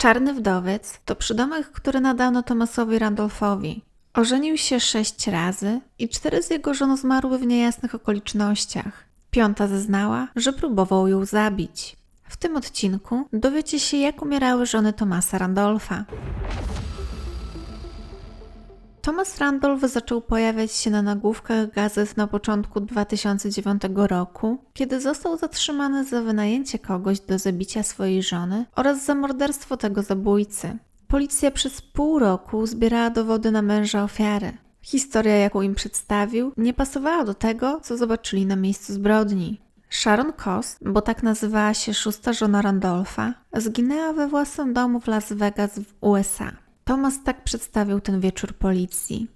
Czarny wdowiec to przydomek, który nadano Tomasowi Randolphowi. Ożenił się sześć razy i cztery z jego żon zmarły w niejasnych okolicznościach. Piąta zeznała, że próbował ją zabić. W tym odcinku dowiecie się, jak umierały żony Tomasa Randolpha. Thomas Randolph zaczął pojawiać się na nagłówkach gazet na początku 2009 roku, kiedy został zatrzymany za wynajęcie kogoś do zabicia swojej żony oraz za morderstwo tego zabójcy. Policja przez pół roku zbierała dowody na męża ofiary. Historia, jaką im przedstawił, nie pasowała do tego, co zobaczyli na miejscu zbrodni. Sharon Koss, bo tak nazywała się szósta żona Randolpha, zginęła we własnym domu w Las Vegas w USA. Thomas tak przedstawił ten wieczór policji.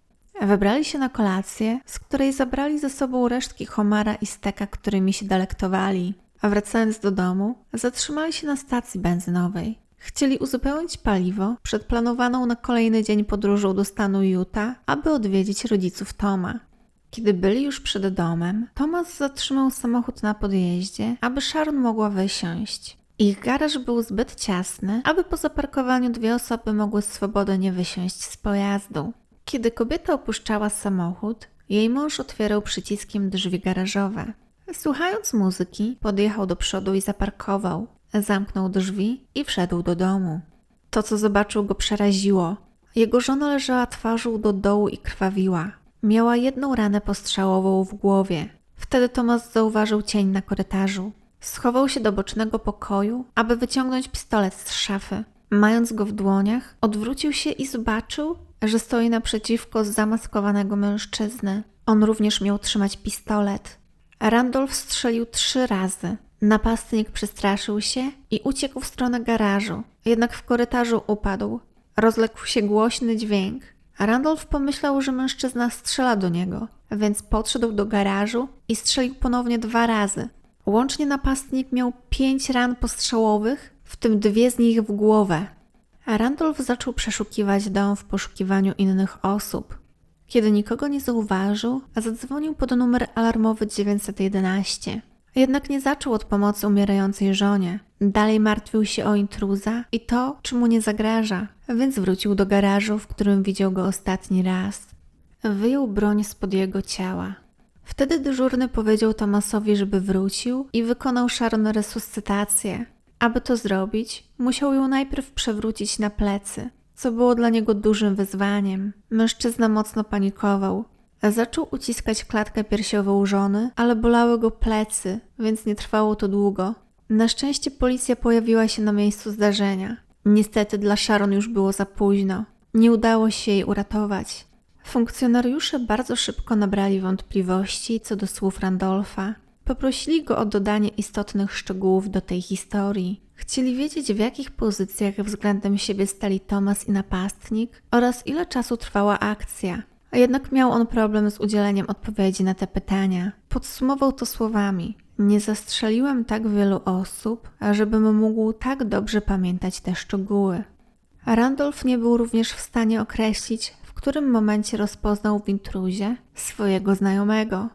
Wybrali się na kolację, z której zabrali ze sobą resztki homara i steka, którymi się delektowali. A wracając do domu, zatrzymali się na stacji benzynowej. Chcieli uzupełnić paliwo przed planowaną na kolejny dzień podróżą do stanu Utah, aby odwiedzić rodziców Toma. Kiedy byli już przed domem, Thomas zatrzymał samochód na podjeździe, aby Sharon mogła wysiąść. Ich garaż był zbyt ciasny, aby po zaparkowaniu dwie osoby mogły swobodnie wysiąść z pojazdu. Kiedy kobieta opuszczała samochód, jej mąż otwierał przyciskiem drzwi garażowe. Słuchając muzyki, podjechał do przodu i zaparkował. Zamknął drzwi i wszedł do domu. To, co zobaczył, go przeraziło. Jego żona leżała twarzą do dołu i krwawiła. Miała jedną ranę postrzałową w głowie. Wtedy Tomas zauważył cień na korytarzu. Schował się do bocznego pokoju, aby wyciągnąć pistolet z szafy. Mając go w dłoniach, odwrócił się i zobaczył, że stoi naprzeciwko zamaskowanego mężczyzny. On również miał trzymać pistolet. Randolph strzelił trzy razy. Napastnik przestraszył się i uciekł w stronę garażu. Jednak w korytarzu upadł. Rozległ się głośny dźwięk. Randolph pomyślał, że mężczyzna strzela do niego, więc podszedł do garażu i strzelił ponownie dwa razy. Łącznie napastnik miał pięć ran postrzałowych, w tym dwie z nich w głowę. Randolph zaczął przeszukiwać dom w poszukiwaniu innych osób. Kiedy nikogo nie zauważył, zadzwonił pod numer alarmowy 911. Jednak nie zaczął od pomocy umierającej żonie. Dalej martwił się o intruza i to, czy mu nie zagraża, więc wrócił do garażu, w którym widział go ostatni raz. Wyjął broń spod jego ciała. Wtedy dyżurny powiedział Tomasowi, żeby wrócił i wykonał Sharon resuscytację. Aby to zrobić, musiał ją najpierw przewrócić na plecy, co było dla niego dużym wyzwaniem. Mężczyzna mocno panikował. Zaczął uciskać klatkę piersiową żony, ale bolały go plecy, więc nie trwało to długo. Na szczęście policja pojawiła się na miejscu zdarzenia. Niestety dla Sharon już było za późno. Nie udało się jej uratować. Funkcjonariusze bardzo szybko nabrali wątpliwości co do słów Randolfa. Poprosili go o dodanie istotnych szczegółów do tej historii. Chcieli wiedzieć, w jakich pozycjach względem siebie stali Thomas i napastnik oraz ile czasu trwała akcja. A jednak miał on problem z udzieleniem odpowiedzi na te pytania. Podsumował to słowami: Nie zastrzeliłem tak wielu osób, ażebym mógł tak dobrze pamiętać te szczegóły. Randolph nie był również w stanie określić, którym momencie rozpoznał w intruzie swojego znajomego.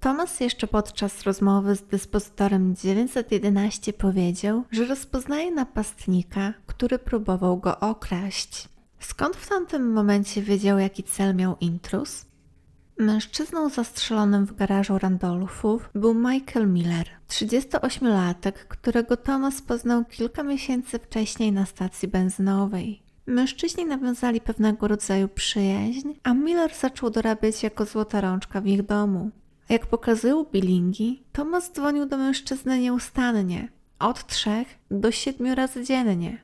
Thomas jeszcze podczas rozmowy z dyspozytorem 911 powiedział, że rozpoznaje napastnika, który próbował go okraść. Skąd w tamtym momencie wiedział, jaki cel miał intruz? Mężczyzną zastrzelonym w garażu Randolphów był Michael Miller, 38-latek, którego Thomas poznał kilka miesięcy wcześniej na stacji benzynowej. Mężczyźni nawiązali pewnego rodzaju przyjaźń, a Miller zaczął dorabiać jako złota rączka w ich domu. Jak pokazują bilingi, Thomas dzwonił do mężczyzny nieustannie, od trzech do siedmiu razy dziennie.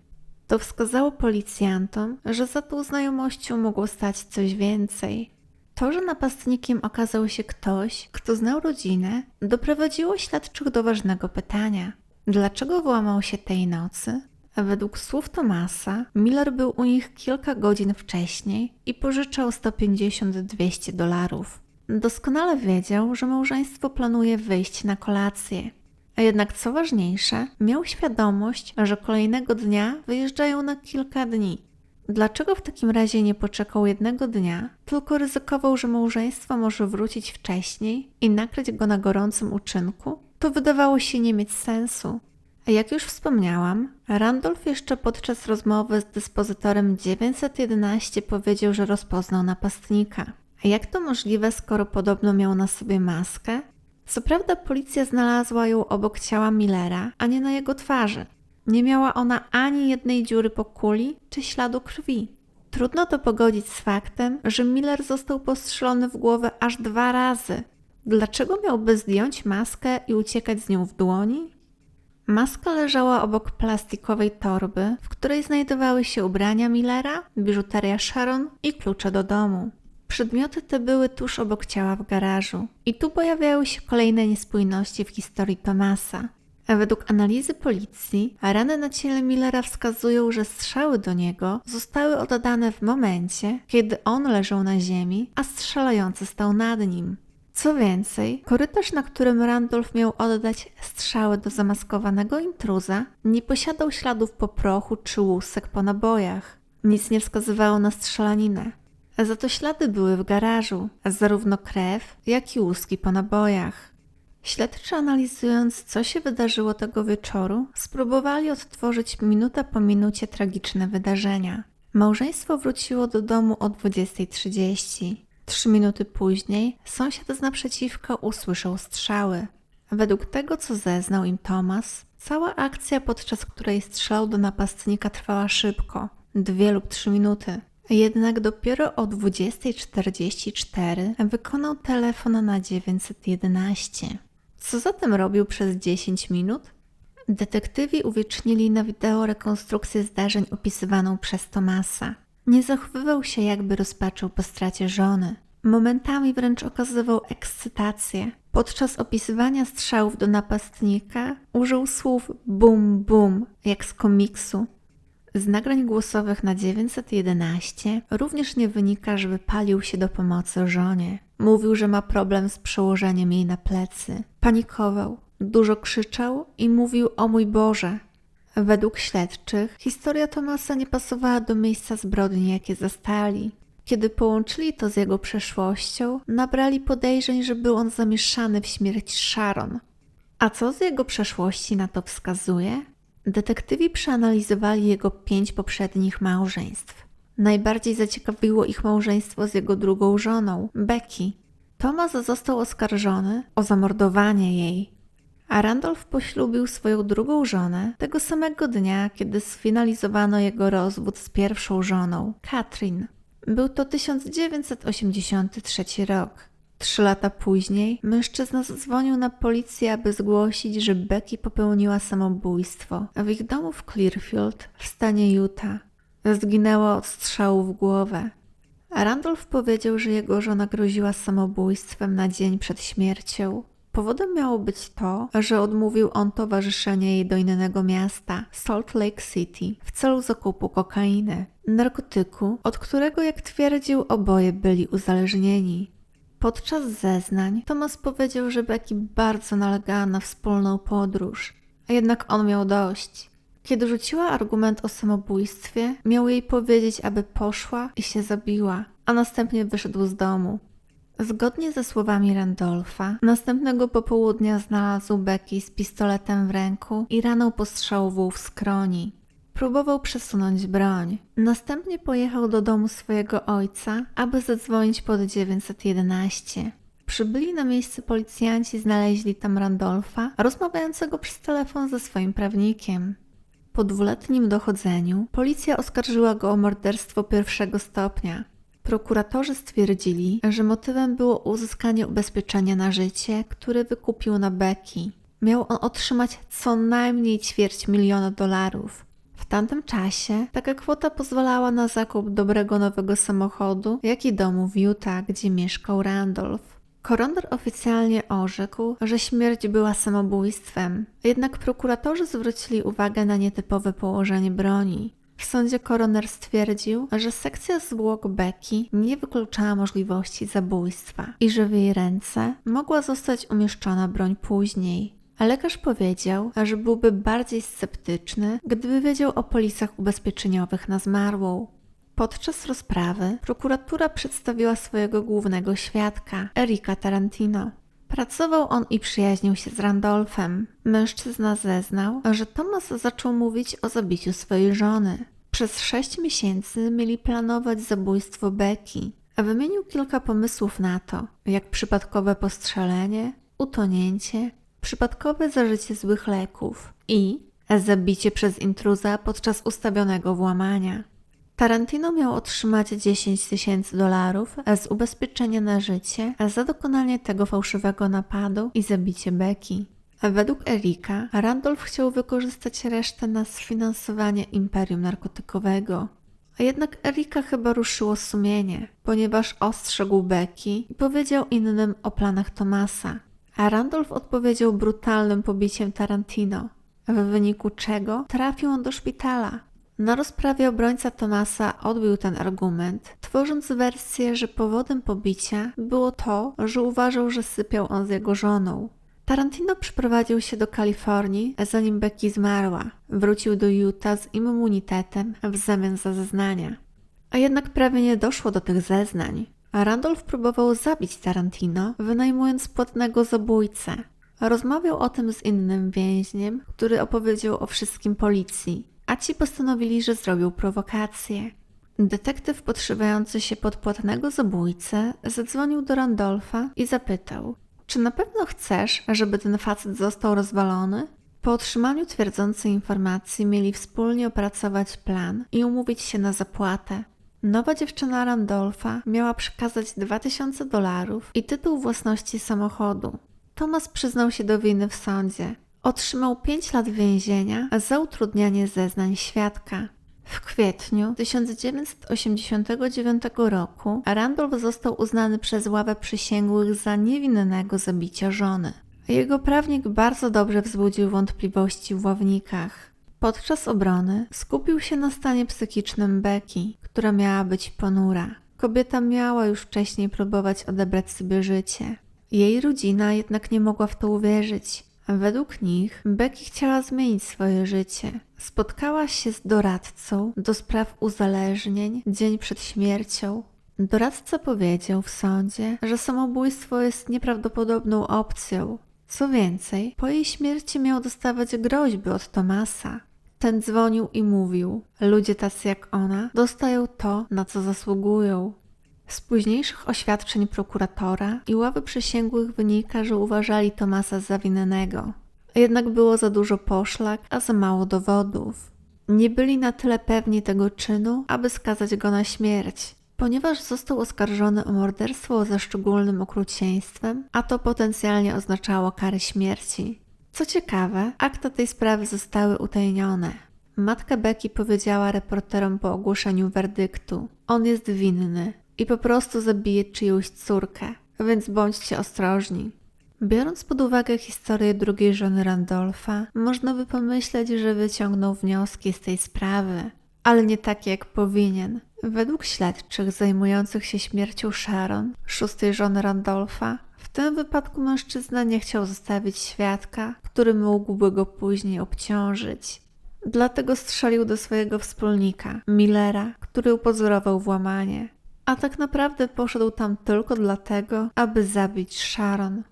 To wskazało policjantom, że za tą znajomością mogło stać coś więcej. To, że napastnikiem okazał się ktoś, kto znał rodzinę, doprowadziło śledczych do ważnego pytania. Dlaczego włamał się tej nocy? Według słów Tomasa, Miller był u nich kilka godzin wcześniej i pożyczał 150-200 dolarów. Doskonale wiedział, że małżeństwo planuje wyjść na kolację. A jednak co ważniejsze, miał świadomość, że kolejnego dnia wyjeżdżają na kilka dni. Dlaczego w takim razie nie poczekał jednego dnia, tylko ryzykował, że małżeństwo może wrócić wcześniej i nakryć go na gorącym uczynku? To wydawało się nie mieć sensu. Jak już wspomniałam, Randolph jeszcze podczas rozmowy z dyspozytorem 911 powiedział, że rozpoznał napastnika. A jak to możliwe, skoro podobno miał na sobie maskę? Co prawda policja znalazła ją obok ciała Millera, a nie na jego twarzy. Nie miała ona ani jednej dziury po kuli czy śladu krwi. Trudno to pogodzić z faktem, że Miller został postrzelony w głowę aż dwa razy. Dlaczego miałby zdjąć maskę i uciekać z nią w dłoni? Maska leżała obok plastikowej torby, w której znajdowały się ubrania Millera, biżuteria Sharon i klucze do domu. Przedmioty te były tuż obok ciała w garażu. I tu pojawiały się kolejne niespójności w historii Tomasa. Według analizy policji, rany na ciele Millera wskazują, że strzały do niego zostały oddane w momencie, kiedy on leżał na ziemi, a strzelający stał nad nim. Co więcej, korytarz, na którym Randolph miał oddać strzały do zamaskowanego intruza, nie posiadał śladów po prochu czy łusek po nabojach. Nic nie wskazywało na strzelaninę. Za to ślady były w garażu, zarówno krew, jak i łuski po nabojach. Śledczy analizując, co się wydarzyło tego wieczoru, spróbowali odtworzyć minuta po minucie tragiczne wydarzenia. Małżeństwo wróciło do domu o 20.30. Trzy minuty później sąsiad z naprzeciwka usłyszał strzały. Według tego, co zeznał im Thomas, cała akcja, podczas której strzelał do napastnika, trwała szybko dwie lub trzy minuty. Jednak dopiero o 20.44 wykonał telefon na 911. Co zatem robił przez 10 minut? Detektywi uwiecznili na wideo rekonstrukcję zdarzeń opisywaną przez Tomasa. Nie zachowywał się, jakby rozpaczył po stracie żony. Momentami wręcz okazywał ekscytację. Podczas opisywania strzałów do napastnika użył słów bum bum, jak z komiksu. Z nagrań głosowych na 911 również nie wynika, żeby palił się do pomocy żonie. Mówił, że ma problem z przełożeniem jej na plecy. Panikował, dużo krzyczał i mówił o mój Boże. Według śledczych historia Tomasa nie pasowała do miejsca zbrodni, jakie zastali. Kiedy połączyli to z jego przeszłością, nabrali podejrzeń, że był on zamieszany w śmierć Sharon. A co z jego przeszłości na to wskazuje? Detektywi przeanalizowali jego pięć poprzednich małżeństw. Najbardziej zaciekawiło ich małżeństwo z jego drugą żoną, Becky. Thomas został oskarżony o zamordowanie jej, a Randolph poślubił swoją drugą żonę tego samego dnia, kiedy sfinalizowano jego rozwód z pierwszą żoną, Katrin. Był to 1983 rok. Trzy lata później mężczyzna zadzwonił na policję, aby zgłosić, że Becky popełniła samobójstwo w ich domu w Clearfield w stanie Utah. Zginęła od strzału w głowę. Randolph powiedział, że jego żona groziła samobójstwem na dzień przed śmiercią. Powodem miało być to, że odmówił on towarzyszenia jej do innego miasta, Salt Lake City, w celu zakupu kokainy, narkotyku, od którego, jak twierdził, oboje byli uzależnieni. Podczas zeznań Thomas powiedział, że Becky bardzo nalegała na wspólną podróż, a jednak on miał dość. Kiedy rzuciła argument o samobójstwie, miał jej powiedzieć, aby poszła i się zabiła, a następnie wyszedł z domu. Zgodnie ze słowami Randolfa, następnego popołudnia znalazł Becky z pistoletem w ręku i raną postrzałową w skroni. Próbował przesunąć broń. Następnie pojechał do domu swojego ojca, aby zadzwonić pod 911. Przybyli na miejsce policjanci znaleźli tam Randolfa, rozmawiającego przez telefon ze swoim prawnikiem. Po dwuletnim dochodzeniu policja oskarżyła go o morderstwo pierwszego stopnia. Prokuratorzy stwierdzili, że motywem było uzyskanie ubezpieczenia na życie, które wykupił na Becky. Miał on otrzymać co najmniej ćwierć miliona dolarów. W tamtym czasie taka kwota pozwalała na zakup dobrego nowego samochodu, jak i domu w Utah, gdzie mieszkał Randolph. Koroner oficjalnie orzekł, że śmierć była samobójstwem, jednak prokuratorzy zwrócili uwagę na nietypowe położenie broni. W sądzie koroner stwierdził, że sekcja zwłok Becky nie wykluczała możliwości zabójstwa i że w jej ręce mogła zostać umieszczona broń później. Lekarz powiedział, że byłby bardziej sceptyczny, gdyby wiedział o polisach ubezpieczeniowych na zmarłą. Podczas rozprawy prokuratura przedstawiła swojego głównego świadka, Erika Tarantino. Pracował on i przyjaźnił się z Randolphem. Mężczyzna zeznał, że Thomas zaczął mówić o zabiciu swojej żony. Przez sześć miesięcy mieli planować zabójstwo Becky, a wymienił kilka pomysłów na to, jak przypadkowe postrzelenie, utonięcie, przypadkowe zażycie złych leków i zabicie przez intruza podczas ustawionego włamania. Tarantino miał otrzymać 10 tysięcy dolarów z ubezpieczenia na życie za dokonanie tego fałszywego napadu i zabicie Becky. Według Erika, Randolph chciał wykorzystać resztę na sfinansowanie imperium narkotykowego. A jednak Erika chyba ruszyło sumienie, ponieważ ostrzegł Becky i powiedział innym o planach Tomasa. A Randolph odpowiedział brutalnym pobiciem Tarantino, w wyniku czego trafił on do szpitala. Na rozprawie obrońca Tomasa odbił ten argument, tworząc wersję, że powodem pobicia było to, że uważał, że sypiał on z jego żoną. Tarantino przyprowadził się do Kalifornii, zanim Becky zmarła. Wrócił do Utah z immunitetem w zamian za zeznania. A jednak prawie nie doszło do tych zeznań. Randolph próbował zabić Tarantino, wynajmując płatnego zabójcę. Rozmawiał o tym z innym więźniem, który opowiedział o wszystkim policji, a ci postanowili, że zrobił prowokację. Detektyw podszywający się pod płatnego zabójcę zadzwonił do Randolfa i zapytał, czy na pewno chcesz, żeby ten facet został rozwalony? Po otrzymaniu twierdzącej informacji mieli wspólnie opracować plan i umówić się na zapłatę. Nowa dziewczyna Randolfa miała przekazać 2000 dolarów i tytuł własności samochodu. Thomas przyznał się do winy w sądzie. Otrzymał 5 lat więzienia za utrudnianie zeznań świadka. W kwietniu 1989 roku Randolph został uznany przez ławę przysięgłych za niewinnego zabicia żony. Jego prawnik bardzo dobrze wzbudził wątpliwości w ławnikach. Podczas obrony skupił się na stanie psychicznym Becky, która miała być ponura. Kobieta miała już wcześniej próbować odebrać sobie życie. Jej rodzina jednak nie mogła w to uwierzyć. Według nich Becky chciała zmienić swoje życie. Spotkała się z doradcą do spraw uzależnień dzień przed śmiercią. Doradca powiedział w sądzie, że samobójstwo jest nieprawdopodobną opcją. Co więcej, po jej śmierci miał dostawać groźby od Tomasa. Ten dzwonił i mówił: Ludzie tacy jak ona dostają to, na co zasługują. Z późniejszych oświadczeń prokuratora i ławy przysięgłych wynika, że uważali Tomasa za winnego. Jednak było za dużo poszlak, a za mało dowodów. Nie byli na tyle pewni tego czynu, aby skazać go na śmierć, ponieważ został oskarżony o morderstwo ze szczególnym okrucieństwem, a to potencjalnie oznaczało karę śmierci. Co ciekawe, akta tej sprawy zostały utajnione. Matka Becky powiedziała reporterom po ogłoszeniu werdyktu: On jest winny i po prostu zabije czyjąś córkę, więc bądźcie ostrożni. Biorąc pod uwagę historię drugiej żony Randolfa, można by pomyśleć, że wyciągnął wnioski z tej sprawy, ale nie takie jak powinien. Według śledczych zajmujących się śmiercią Sharon, szóstej żony Randolfa, w tym wypadku mężczyzna nie chciał zostawić świadka, który mógłby go później obciążyć. Dlatego strzelił do swojego wspólnika, Millera, który upozorował włamanie. A tak naprawdę poszedł tam tylko dlatego, aby zabić Sharon.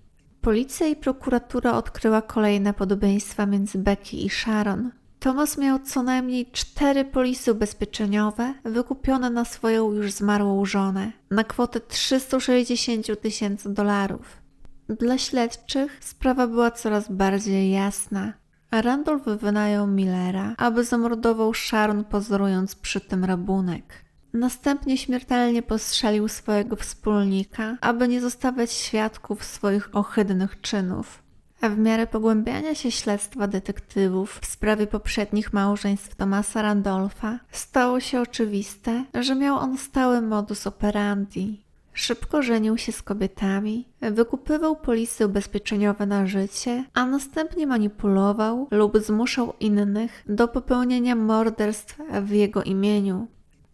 Policja i prokuratura odkryła kolejne podobieństwa między Becky i Sharon. Thomas miał co najmniej cztery polisy ubezpieczeniowe wykupione na swoją już zmarłą żonę na kwotę 360 tysięcy dolarów. Dla śledczych sprawa była coraz bardziej jasna. Randolph wynajął Millera, aby zamordował Sharon pozorując przy tym rabunek. Następnie śmiertelnie postrzelił swojego wspólnika, aby nie zostawiać świadków swoich ohydnych czynów. A w miarę pogłębiania się śledztwa detektywów w sprawie poprzednich małżeństw Tomasa Randolfa, stało się oczywiste, że miał on stały modus operandi. Szybko żenił się z kobietami, wykupywał polisy ubezpieczeniowe na życie, a następnie manipulował lub zmuszał innych do popełnienia morderstw w jego imieniu.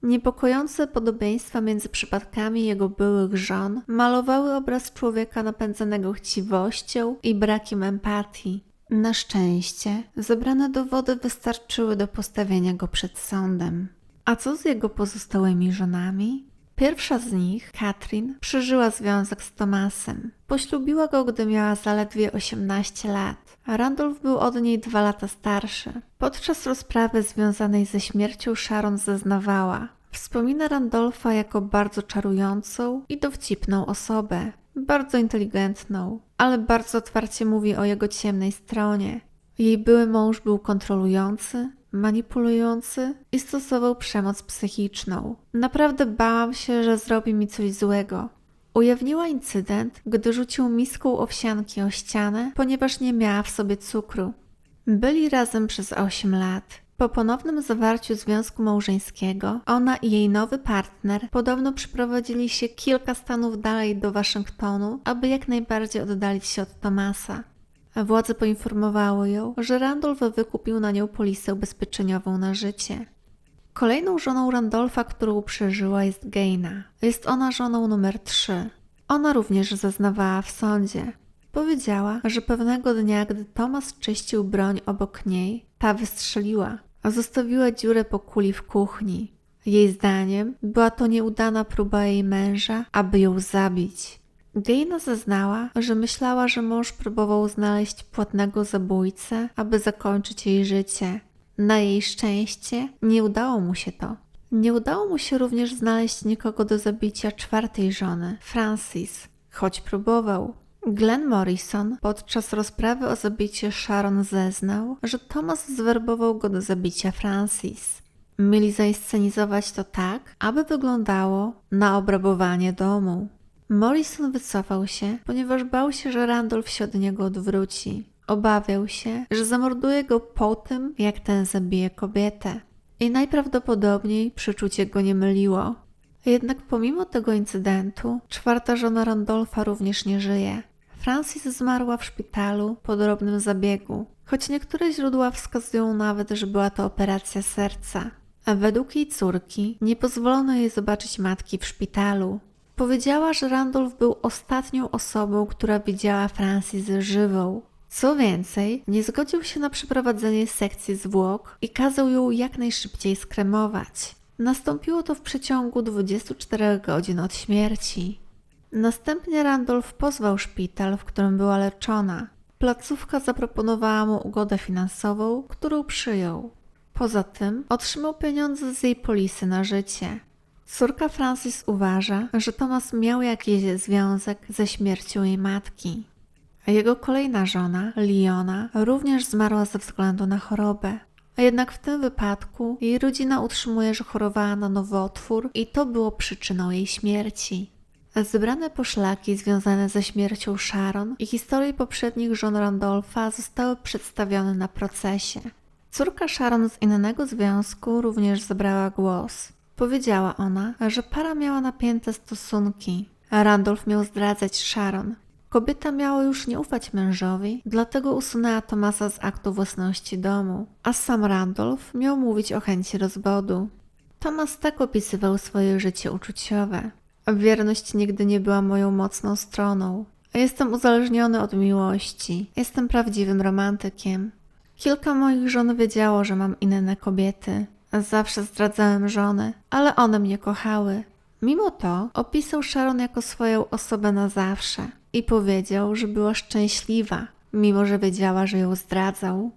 Niepokojące podobieństwa między przypadkami jego byłych żon malowały obraz człowieka napędzanego chciwością i brakiem empatii. Na szczęście zebrane dowody wystarczyły do postawienia go przed sądem. A co z jego pozostałymi żonami? Pierwsza z nich, Katrin, przeżyła związek z Tomasem. Poślubiła go, gdy miała zaledwie 18 lat. Randolph był od niej dwa lata starszy. Podczas rozprawy związanej ze śmiercią Sharon zeznawała. Wspomina Randolfa jako bardzo czarującą i dowcipną osobę. Bardzo inteligentną, ale bardzo otwarcie mówi o jego ciemnej stronie. Jej były mąż był kontrolujący, manipulujący i stosował przemoc psychiczną. Naprawdę bałam się, że zrobi mi coś złego. Ujawniła incydent, gdy rzucił miską owsianki o ścianę, ponieważ nie miała w sobie cukru. Byli razem przez 8 lat. Po ponownym zawarciu związku małżeńskiego, ona i jej nowy partner podobno przyprowadzili się kilka stanów dalej do Waszyngtonu, aby jak najbardziej oddalić się od Tomasa. Władze poinformowały ją, że Randolph wykupił na nią polisę ubezpieczeniową na życie. Kolejną żoną Randolfa, którą przeżyła, jest Gaina. Jest ona żoną numer 3. Ona również zeznawała w sądzie. Powiedziała, że pewnego dnia, gdy Thomas czyścił broń obok niej, ta wystrzeliła, a zostawiła dziurę po kuli w kuchni. Jej zdaniem była to nieudana próba jej męża, aby ją zabić. Gaina zeznała, że myślała, że mąż próbował znaleźć płatnego zabójcę, aby zakończyć jej życie. Na jej szczęście nie udało mu się to. Nie udało mu się również znaleźć nikogo do zabicia czwartej żony, Francis, choć próbował. Glenn Morrison podczas rozprawy o zabicie Sharon zeznał, że Thomas zwerbował go do zabicia Francis. Mieli zainscenizować to tak, aby wyglądało na obrabowanie domu. Morrison wycofał się, ponieważ bał się, że Randolph się od niego odwróci. Obawiał się, że zamorduje go po tym, jak ten zabije kobietę. I najprawdopodobniej przeczucie go nie myliło. Jednak pomimo tego incydentu, czwarta żona Randolfa również nie żyje. Francis zmarła w szpitalu po drobnym zabiegu, choć niektóre źródła wskazują nawet, że była to operacja serca. A według jej córki nie pozwolono jej zobaczyć matki w szpitalu. Powiedziała, że Randolph był ostatnią osobą, która widziała Francis żywą. Co więcej, nie zgodził się na przeprowadzenie sekcji zwłok i kazał ją jak najszybciej skremować. Nastąpiło to w przeciągu 24 godzin od śmierci. Następnie Randolph pozwał szpital, w którym była leczona. Placówka zaproponowała mu ugodę finansową, którą przyjął. Poza tym otrzymał pieniądze z jej polisy na życie. Córka Francis uważa, że Thomas miał jakiś związek ze śmiercią jej matki. A jego kolejna żona, Leona, również zmarła ze względu na chorobę. A jednak w tym wypadku jej rodzina utrzymuje, że chorowała na nowotwór i to było przyczyną jej śmierci. Zebrane poszlaki związane ze śmiercią Sharon i historii poprzednich żon Randolfa zostały przedstawione na procesie. Córka Sharon z innego związku również zabrała głos. Powiedziała ona, że para miała napięte stosunki. Randolph miał zdradzać Sharon. Kobieta miała już nie ufać mężowi, dlatego usunęła Tomasa z aktu własności domu, a sam Randolph miał mówić o chęci rozwodu. Thomas tak opisywał swoje życie uczuciowe. Wierność nigdy nie była moją mocną stroną. Jestem uzależniony od miłości. Jestem prawdziwym romantykiem. Kilka moich żon wiedziało, że mam inne kobiety. Zawsze zdradzałem żony, ale one mnie kochały. Mimo to opisał Sharon jako swoją osobę na zawsze i powiedział, że była szczęśliwa, mimo że wiedziała, że ją zdradzał.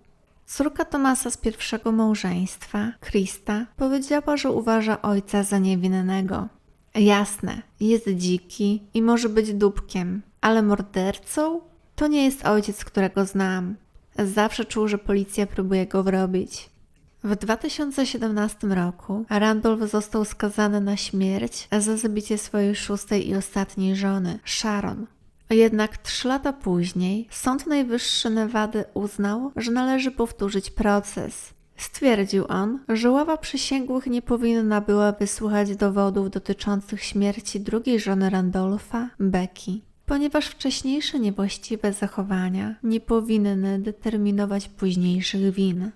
Córka Tomasa z pierwszego małżeństwa, Krista, powiedziała, że uważa ojca za niewinnego. Jasne, jest dziki i może być dupkiem, ale mordercą? To nie jest ojciec, którego znam. Zawsze czuł, że policja próbuje go wrobić. W 2017 roku Randolph został skazany na śmierć za zabicie swojej szóstej i ostatniej żony, Sharon. Jednak trzy lata później Sąd Najwyższy Nevady uznał, że należy powtórzyć proces. Stwierdził on, że ława przysięgłych nie powinna była wysłuchać dowodów dotyczących śmierci drugiej żony Randolfa, Becky, ponieważ wcześniejsze niewłaściwe zachowania nie powinny determinować późniejszych win.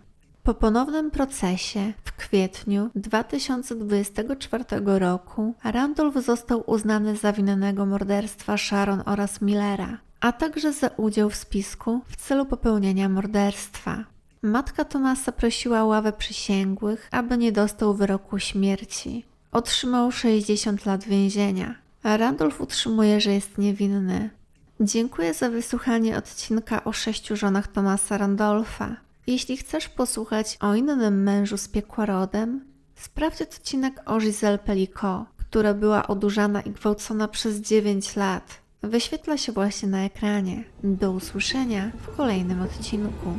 Po ponownym procesie w kwietniu 2024 roku Randolph został uznany za winnego morderstwa Sharon oraz Millera, a także za udział w spisku w celu popełnienia morderstwa. Matka Tomasa prosiła ławę przysięgłych, aby nie dostał wyroku śmierci. otrzymał 60 lat więzienia, Randolph utrzymuje, że jest niewinny. Dziękuję za wysłuchanie odcinka o sześciu żonach Tomasa Randolpha. Jeśli chcesz posłuchać o innym mężu z piekła rodem, sprawdź odcinek o Giselle Pellicot, która była odurzana i gwałcona przez 9 lat. Wyświetla się właśnie na ekranie. Do usłyszenia w kolejnym odcinku.